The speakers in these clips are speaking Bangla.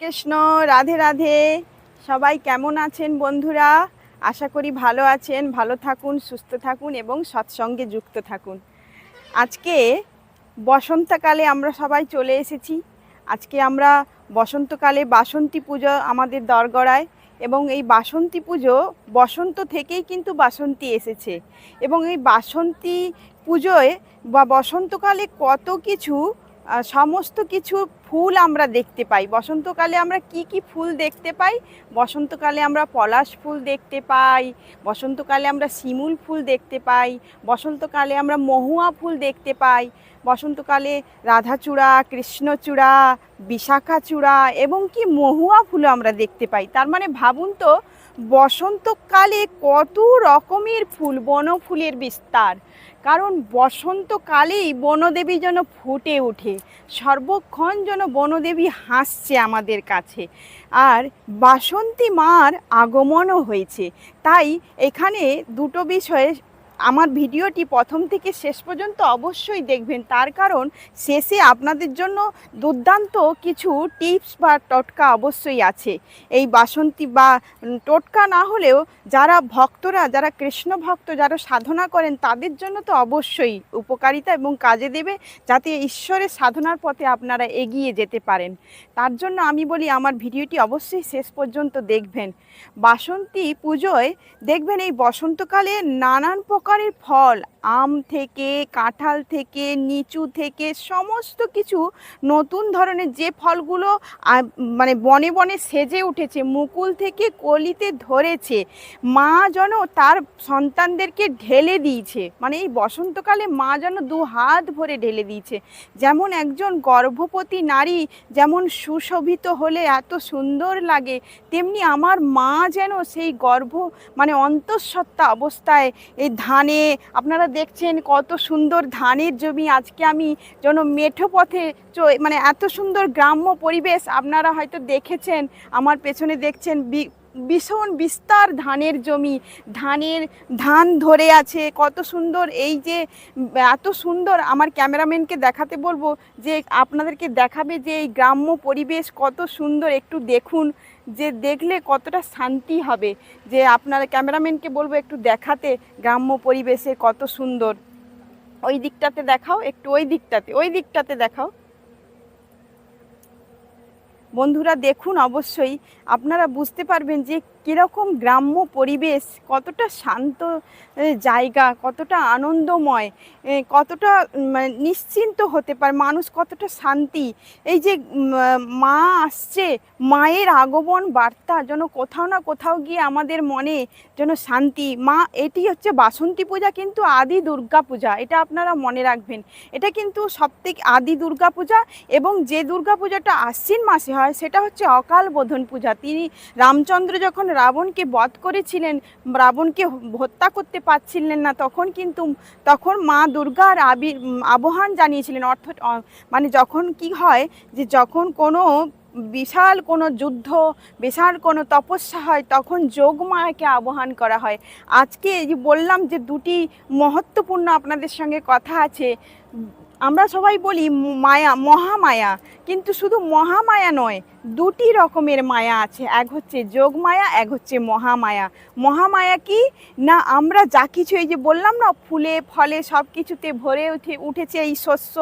কৃষ্ণ, রাধে রাধে। সবাই কেমন আছেন বন্ধুরা? আশা করি ভালো আছেন, ভালো থাকুন, সুস্থ থাকুন এবং সৎসঙ্গে যুক্ত থাকুন। আজকে বসন্তকালে আমরা সবাই চলে এসেছি। আজকে আমরা বসন্তকালে বাসন্তী পুজো আমাদের দরগড়ায় এবং এই বাসন্তী পুজো বসন্ত থেকেই কিন্তু বাসন্তী এসেছে এবং এই বাসন্তী পুজোয় বা বসন্তকালে কত কিছু সমস্ত কিছু ফুল আমরা দেখতে পাই। বসন্তকালে আমরা কি কি ফুল দেখতে পাই? বসন্তকালে আমরা পলাশ ফুল দেখতে পাই, বসন্তকালে আমরা শিমুল ফুল দেখতে পাই, বসন্তকালে আমরা মহুয়া ফুল দেখতে পাই, বসন্তকালে রাধাচূড়া, কৃষ্ণচূড়া, বিশাখাচূড়া এবং কি মহুয়া ফুলও আমরা দেখতে পাই। তার মানে ভাবুন তো, বসন্তকালে কত রকমের ফুল, বনফুলের বিস্তার। কারণ বসন্তকালেই বনদেবী যেন ফুটে ওঠে। সর্বক্ষণ যেন বনদেবী হাসছে আমাদের কাছে। আর বাসন্তী মার আগমনও হয়েছে। তাই এখানে দুটো বিষয়ে আমার ভিডিওটি প্রথম থেকে শেষ পর্যন্ত অবশ্যই দেখবেন। তার কারণ শেষে আপনাদের জন্য দুর্দান্ত কিছু টিপস বা টটকা অবশ্যই আছে। এই বাসন্তী বা টোটকা না হলেও যারা ভক্তরা, যারা কৃষ্ণ ভক্ত, যারা সাধনা করেন, তাদের জন্য তো অবশ্যই উপকারিতা এবং কাজে দেবে যাতে ঈশ্বরের সাধনার পথে আপনারা এগিয়ে যেতে পারেন। তার জন্য আমি বলি, আমার ভিডিওটি অবশ্যই শেষ পর্যন্ত দেখবেন। বাসন্তী পুজোয় দেখবেন এই বসন্তকালে নানান প্রকারের ফল আম থেকে, কাঁঠাল থেকে, নিচু থেকে সমস্ত কিছু নতুন ধরনের যে ফলগুলো মানে বনে বনে সেজে উঠেছে, মুকুল থেকে কলিতে ধরেছে, মা যেন তার সন্তানদেরকে ঢেলে দিয়েছে। মানে এই বসন্তকালে মা যেন দু হাত ভরে ঢেলে দিয়েছে। যেমন একজন গর্ভবতী নারী যেমন সুশোভিত হলে এত সুন্দর লাগে, তেমনি আমার মা যেন সেই গর্ভ মানে অন্তঃসত্ত্বা অবস্থায় এই ধানে, আপনারা দেখছেন কত সুন্দর ধানের জমি। আজকে আমি যেন মেঠো পথে মানে এত সুন্দর গ্রাম্য পরিবেশ আপনারা হয়তো দেখেছেন। আমার পেছনে দেখছেন ভীষণ বিস্তার ধানের জমি, ধানের ধান ধরে আছে, কত সুন্দর এই যে, এত সুন্দর, আমার ক্যামেরাম্যানকে দেখাতে বলব যে আপনাদেরকে দেখাবে যে এই গ্রাম্য পরিবেশ কত সুন্দর, একটু দেখুন, যে দেখলে কতটা শান্তি হবে, যে আপনার ক্যামেরাম্যানকে বলব একটু দেখাতে গ্রাম্য পরিবেশে কত সুন্দর। ওই দিকটাতে দেখাও, একটু ওই দিকটাতে ওই দিকটাতে দেখাও। বন্ধুরা দেখুন অবশ্যই, আপনারা বুঝতে পারবেন যে কীরকম গ্রাম্য পরিবেশ, কতটা শান্ত জায়গা, কতটা আনন্দময় কতটা মানে নিশ্চিন্ত হতে পারে, মানুষ কতটা শান্তি। এই যে মা আসছে, মায়ের আগমন বার্তা, যেন কোথাও না কোথাও গিয়ে আমাদের মনে যেন শান্তি। মা, এটি হচ্ছে বাসন্তী পূজা, কিন্তু আদি দুর্গা পূজা, এটা আপনারা মনে রাখবেন। এটা কিন্তু সবথেকে আদি দুর্গা পূজা, এবং যে দুর্গা পূজাটা আশ্বিন মাসে হয়, সেটা হচ্ছে অকাল বোধন পূজা। তিনি রামচন্দ্র যখন রাবণকে বধ করেছিলেন, রাবণকে হত্যা করতে পারছিলেন না, তখন কিন্তু, তখন মা দুর্গার আবির আবহান জানিয়েছিলেন, অর্থ মানে যখন কি হয় যে যখন কোনো বিশাল কোনো যুদ্ধ, বিশাল কোনো তপস্যা হয়, তখন যোগমায়াকে আহ্বান করা হয়। আজকে বললাম যে দুটি মহত্বপূর্ণ আপনাদের সঙ্গে কথা আছে আমরা সবাই বলি মায়া, মহামায়া, কিন্তু শুধু মহামায়া নয়, দুটি রকমের মায়া আছে। এক হচ্ছে যোগমায়া, এক হচ্ছে মহামায়া। মহামায়া কি? না, আমরা যা কিছু এই যে বললাম না, ফুলে, ফলে সব কিছুতে ভরে উঠে, উঠেছে এই শস্য,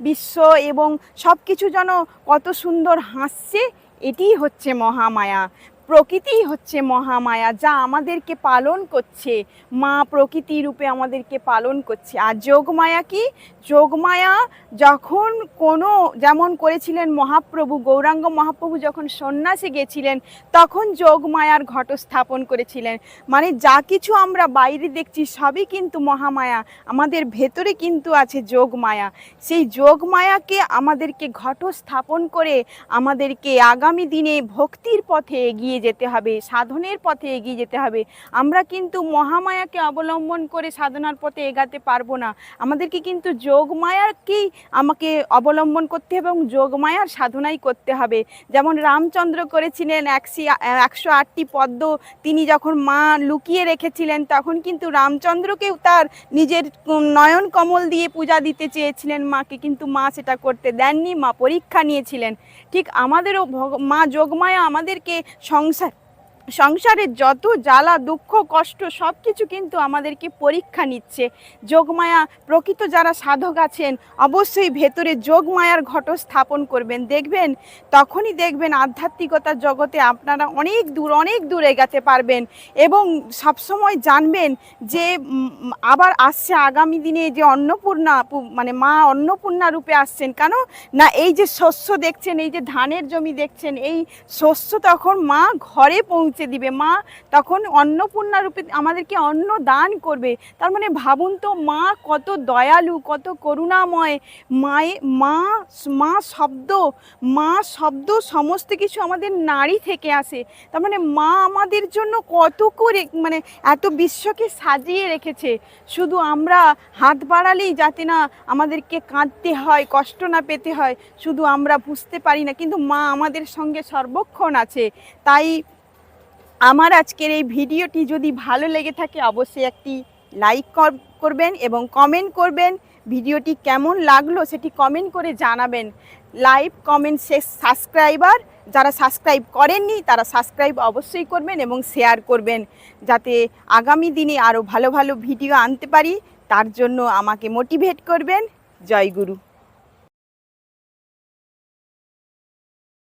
বিশ্ব এবং সব কিছু যেন কত সুন্দর হাসছে, এটিই হচ্ছে মহামায়া। প্রকৃতিই হচ্ছে মহামায়া, যা আমাদেরকে পালন করছে। মা প্রকৃতি রূপে আমাদেরকে পালন করছে। আর যোগমায়া কি? যোগমায়া যখন কোনো, যেমন করেছিলেন মহাপ্রভু, গৌরাঙ্গ মহাপ্রভু যখন সন্ন্যাসে গেছিলেন, তখন যোগমায়ার ঘট স্থাপন করেছিলেন। মানে যা কিছু আমরা বাইরে দেখছি সবই কিন্তু মহামায়া। আমাদের ভেতরে কিন্তু আছে যোগমায়া। সেই যোগমায়াকে আমাদেরকে ঘট স্থাপন করে আমাদেরকে আগামী দিনে ভক্তির পথে এগিয়ে এগিয়ে যেতে হবে, সাধনের পথে এগিয়ে যেতে হবে। আমরা কিন্তু মহামায়াকে অবলম্বন করে সাধনার পথে এগাতে পারব না। আমাদেরকে কিন্তু যোগমায়াকেই আমাকে অবলম্বন করতে হবে এবং যোগমায়ার সাধনাই করতে হবে। যেমন রামচন্দ্র করেছিলেন একশি, একশো আটটি পদ্ম, তিনি যখন মা লুকিয়ে রেখেছিলেন, তখন কিন্তু রামচন্দ্রকেও তার নিজের নয়ন কমল দিয়ে পূজা দিতে চেয়েছিলেন মাকে, কিন্তু মা সেটা করতে দেননি, মা পরীক্ষা নিয়েছিলেন। ঠিক আমাদেরও মা যোগমায়া আমাদেরকে সংসার সংসারের যত জ্বালা, দুঃখ, কষ্ট সব কিছু কিন্তু আমাদেরকে পরীক্ষা নিচ্ছে। যোগমায়া, প্রকৃত যারা সাধক আছেন, অবশ্যই ভেতরে যোগমায়ার ঘট স্থাপন করবেন। দেখবেন, তখনই দেখবেন আধ্যাত্মিকতার জগতে আপনারা অনেক দূর অনেক দূর এগাতে পারবেন এবং সবসময় জানবেন যে আবার আসছে আগামী দিনে যে অন্নপূর্ণা মানে মা অন্নপূর্ণা রূপে আসছেন। কেন? না, এই যে শস্য দেখছেন, এই যে ধানের জমি দেখছেন, এই শস্য তখন মা ঘরে পৌঁছে দিবে। মা তখন অন্নপূর্ণা রূপে আমাদেরকে অন্ন দান করবে। তার মানে ভাবুন তো, মা কত দয়ালু, কত করুণাময়। মায়ে, মা মা শব্দ মা শব্দ সমস্ত কিছু আমাদের নারী থেকে আসে। তার মানে মা আমাদের জন্য কত করে মানে এত বিশ্বকে সাজিয়ে রেখেছে। শুধু আমরা হাত বাড়ালেই যাতে না আমাদেরকে কাঁদতে হয়, কষ্ট না পেতে হয়, শুধু আমরা বুঝতে পারি না। কিন্তু মা আমাদের সঙ্গে সর্বক্ষণ আছে। তাই আমার আজকের এই ভিডিওটি যদি ভালো লেগে থাকে, অবশ্যই একটি লাইক করবেন এবং কমেন্ট করবেন। ভিডিওটি কেমন লাগল সেটি কমেন্ট করে জানাবেন। লাইভ কমেন্ট শেষ সাবস্ক্রাইবার যারা সাবস্ক্রাইব করেননি, তারা সাবস্ক্রাইব অবশ্যই করবেন এবং শেয়ার করবেন। যাতে আগামী দিনে আরও ভালো ভালো ভিডিও আনতে পারি, তার জন্য আমাকে মোটিভেট করবেন। জয় গুরু।